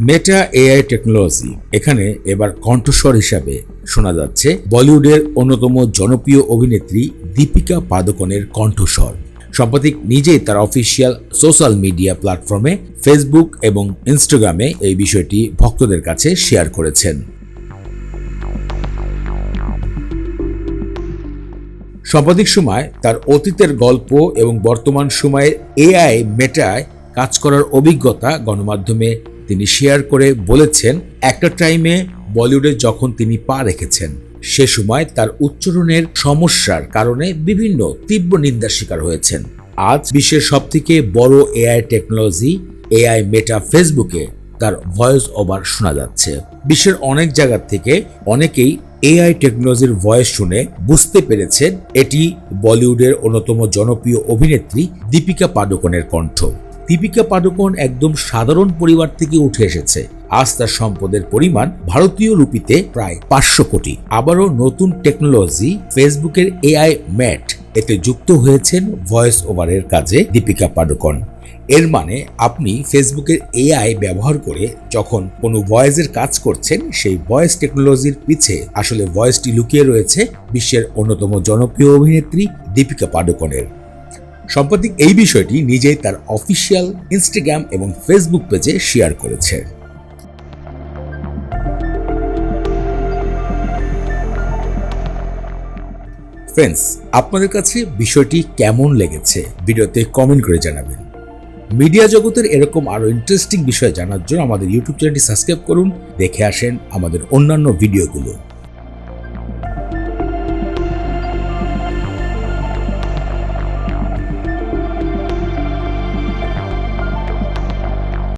Meta AI technology এখানে এবার কণ্ঠস্বর হিসাবে শোনা যাচ্ছে বলিউডের অন্যতম জনপ্রিয় অভিনেত্রী দীপিকা পাদুকোনের কণ্ঠস্বর। সম্পাদিক নিজেই তার অফিসিয়াল সোশ্যাল মিডিয়া প্ল্যাটফর্মে ফেসবুক এবং ইনস্টাগ্রামে এই বিষয়টি ভক্তদের কাছে শেয়ার করেছেন। সাম্প্রতিক সময় তার অতীতের গল্প এবং বর্তমান সময়ের এআই মেটায় কাজ করার অভিজ্ঞতা গণমাধ্যমে তিনি শেয়ার করে বলেছেন, একটা টাইমে বলিউডে যখন তিনি পা রেখেছেন, সে সময় তার উচ্চারণের সমস্যার কারণে বিভিন্ন তীব্র নিন্দার শিকার হয়েছেন। আজ বিশ্বের সবথেকে বড় এআই টেকনোলজি এআই মেটা ফেসবুকে তার ভয়েস ওভার শোনা যাচ্ছে। বিশ্বের অনেক জায়গা থেকে অনেকেই এআই টেকনোলজির ভয়েস শুনে বুঝতে পেরেছেন, এটি বলিউডের অন্যতম জনপ্রিয় অভিনেত্রী দীপিকা পাডুকোনের কণ্ঠ। দীপিকা পাডুকোন একদম সাধারণ পরিবার থেকে উঠে এসেছে। আজ তার সম্পদের পরিমাণ ভারতীয় রুপিতে প্রায় পাঁচশো কোটি। আবারও নতুন টেকনোলজি, ফেসবুকের এআই ম্যাট, এতে যুক্ত হয়েছেন ভয়েস ওভারের কাজে দীপিকা পাডুকোন। এর মানে আপনি ফেসবুকের এআই ব্যবহার করে যখন কোনো ভয়েসের কাজ করছেন, সেই ভয়েস টেকনোলজির পিছে আসলে ভয়েসটি লুকিয়ে রয়েছে বিশ্বের অন্যতম জনপ্রিয় অভিনেত্রী দীপিকা পাডুকোনের। সম্প্রতি এই বিষয়টি নিজেই তার অফিসিয়াল ইনস্টাগ্রাম এবং ফেসবুক পেজে শেয়ার করেছে। ফ্রেন্ডস আপনাদের কাছে বিষয়টি কেমন লেগেছে? ভিডিওতে কমেন্ট করে জানাবেন। মিডিয়া জগতের এরকম আরও ইন্টারেস্টিং বিষয় জানার জন্য আমাদের ইউটিউব চ্যানেলটি সাবস্ক্রাইব করুন, দেখে আসেন আমাদের অন্যান্য ভিডিওগুলো